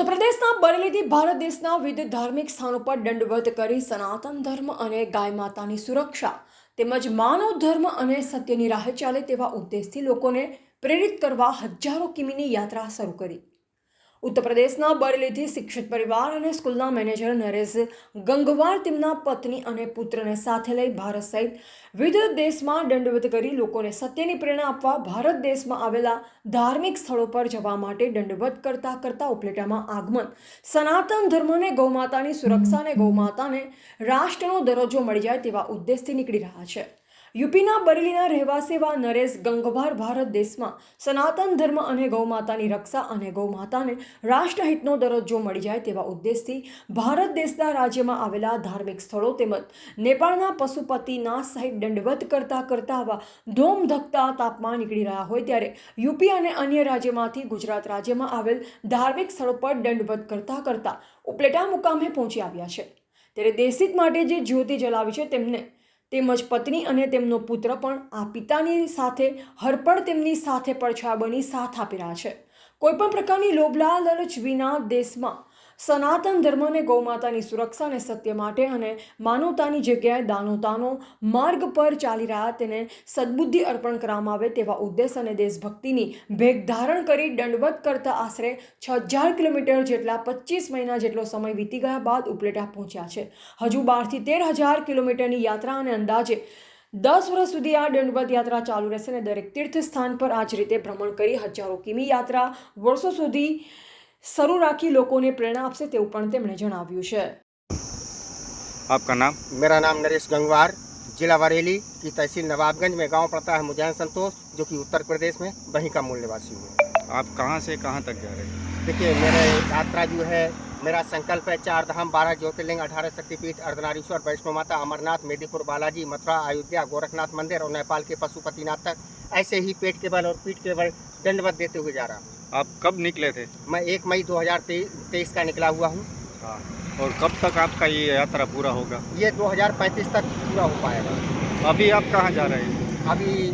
ઉત્તર પ્રદેશના બરેલીથી ભારત દેશના વિવિધ ધાર્મિક સ્થાનો પર દંડવત કરી સનાતન ધર્મ અને ગાય માતાની સુરક્ષા તેમજ માનવ ધર્મ અને સત્યની રાહે ચાલે તેવા ઉદ્દેશથી લોકોને પ્રેરિત કરવા હજારો કિમીની યાત્રા શરૂ કરી. ઉત્તર પ્રદેશના બરેલીથી શિક્ષિત પરિવાર અને સ્કૂલના મેનેજર નરેશ ગંગવાર તેમના પત્ની અને પુત્રને સાથે લઈ ભારત સહિત વિવિધ દેશમાં દંડવત કરી લોકોને સત્યની પ્રેરણા આપવા ભારત દેશમાં આવેલા ધાર્મિક સ્થળો પર જવા માટે દંડવત કરતા કરતા ઉપલેટામાં આગમન. સનાતન ધર્મને ગૌમાતાની સુરક્ષા અને ગૌમાતાને રાષ્ટ્રનો દરજ્જો મળી જાય તેવા ઉદ્દેશથી નીકળી રહ્યા છે. યુપીના બરેલીના રહેવાસી એવા નરેશ ગંગવાર ભારત દેશમાં સનાતન ધર્મ અને ગૌમાતાની રક્ષા અને ગૌમાતાને રાષ્ટ્રહિતનો દરજ્જો મળી જાય તેવા ઉદ્દેશથી ભારત દેશના રાજ્યમાં આવેલા ધાર્મિક સ્થળો તેમજ નેપાળના પશુપતિનાથ સહિત દંડવત કરતા કરતા આવા ધોમ ધકતા તાપમાં નીકળી રહ્યા હોય ત્યારે યુપી અને અન્ય રાજ્યમાંથી ગુજરાત રાજ્યમાં આવેલ ધાર્મિક સ્થળો પર દંડવત કરતા કરતા ઉપલેટા મુકામે પહોંચી આવ્યા છે. ત્યારે દેશિત માટે જે જ્યોતિ જલાવી છે તેમને તેમજ પત્ની અને તેમનો પુત્ર પણ આ પિતાની સાથે હરપળ તેમની સાથે પડછાયા બની સાથ આપી રહ્યા છે. કોઈપણ પ્રકારની લોભલાલચ વિના દેશમાં સનાતન ધર્મને ગૌમાતાની સુરક્ષા અને સત્ય માટે અને માનવતાની જગ્યાએ દાનવતાનો માર્ગ પર ચાલી રહ્યા તેને સદબુદ્ધિ અર્પણ કરવામાં આવે તેવા ઉદ્દેશ અને દેશભક્તિની ભેગ ધારણ કરી દંડવત કરતા આશરે છ હજાર કિલોમીટર જેટલા પચીસ મહિના જેટલો સમય વીતી ગયા બાદ ઉપલેટા પહોંચ્યા છે. હજુ બારથી તેર હજાર કિલોમીટરની યાત્રા અને અંદાજે દસ વર્ષ સુધી આ દંડવત યાત્રા ચાલુ રહેશે અને દરેક તીર્થ સ્થાન પર આ જ રીતે ભ્રમણ કરી હજારો કિમી યાત્રા વર્ષો સુધી શરૂ રાખી લોકોને પ્રેરણા આપશે તેવું પણ તેમણે જણાવ્યું છે आपका नाम मेरा नाम नरेश गंगवार जिला बरेली की तहसील नवाबगंज में गांव पड़ता है मुजैन संतोष जो कि उत्तर प्रदेश में वहीं का मूल निवासी हूँ आप कहाँ से कहाँ तक जा रहे हैं देखिए मेरा यात्रा जो है मेरा संकल्प है चार धाम बारह ज्योतिर्लिंग अठारह शक्तिपीठ अर्धनारीश्वर वैष्णो माता अमरनाथ मेदिपुर बालाजी मथुरा अयोध्या गोरखनाथ मंदिर और नेपाल के पशुपतिनाथ तक ऐसे ही पेट के बल और पीठ के बल दंडवत देते हुए जा रहा हूँ। आप कब निकले थे? मैं एक मई दो हज़ार तेईस का निकला हुआ हूँ। हाँ और कब तक आपका ये यात्रा पूरा होगा? ये 2035 तक पूरा हो पाएगा। अभी आप कहाँ जा रहे हैं? अभी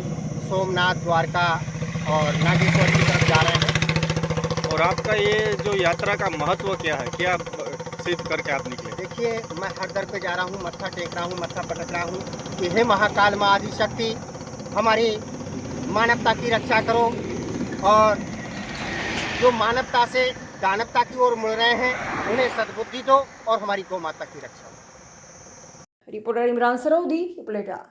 सोमनाथ द्वारका और नागेश्वर की तरफ़ जा रहे हैं। और आपका ये जो यात्रा का महत्व क्या है? क्या सिद्ध करके आप निकले? देखिए मैं हर दर पे जा रहा हूँ मत्था टेक रहा हूँ मत्था पटक रहा हूँ कि हे महाकाल माँ आदि शक्ति हमारी मानवता की रक्षा करो और जो मानवता से दानवता की ओर मुड़ रहे हैं, उन्हें सद्बुद्धि दो और हमारी गौ माता की रक्षा रिपोर्टर इमरान सरोदी प्लेटा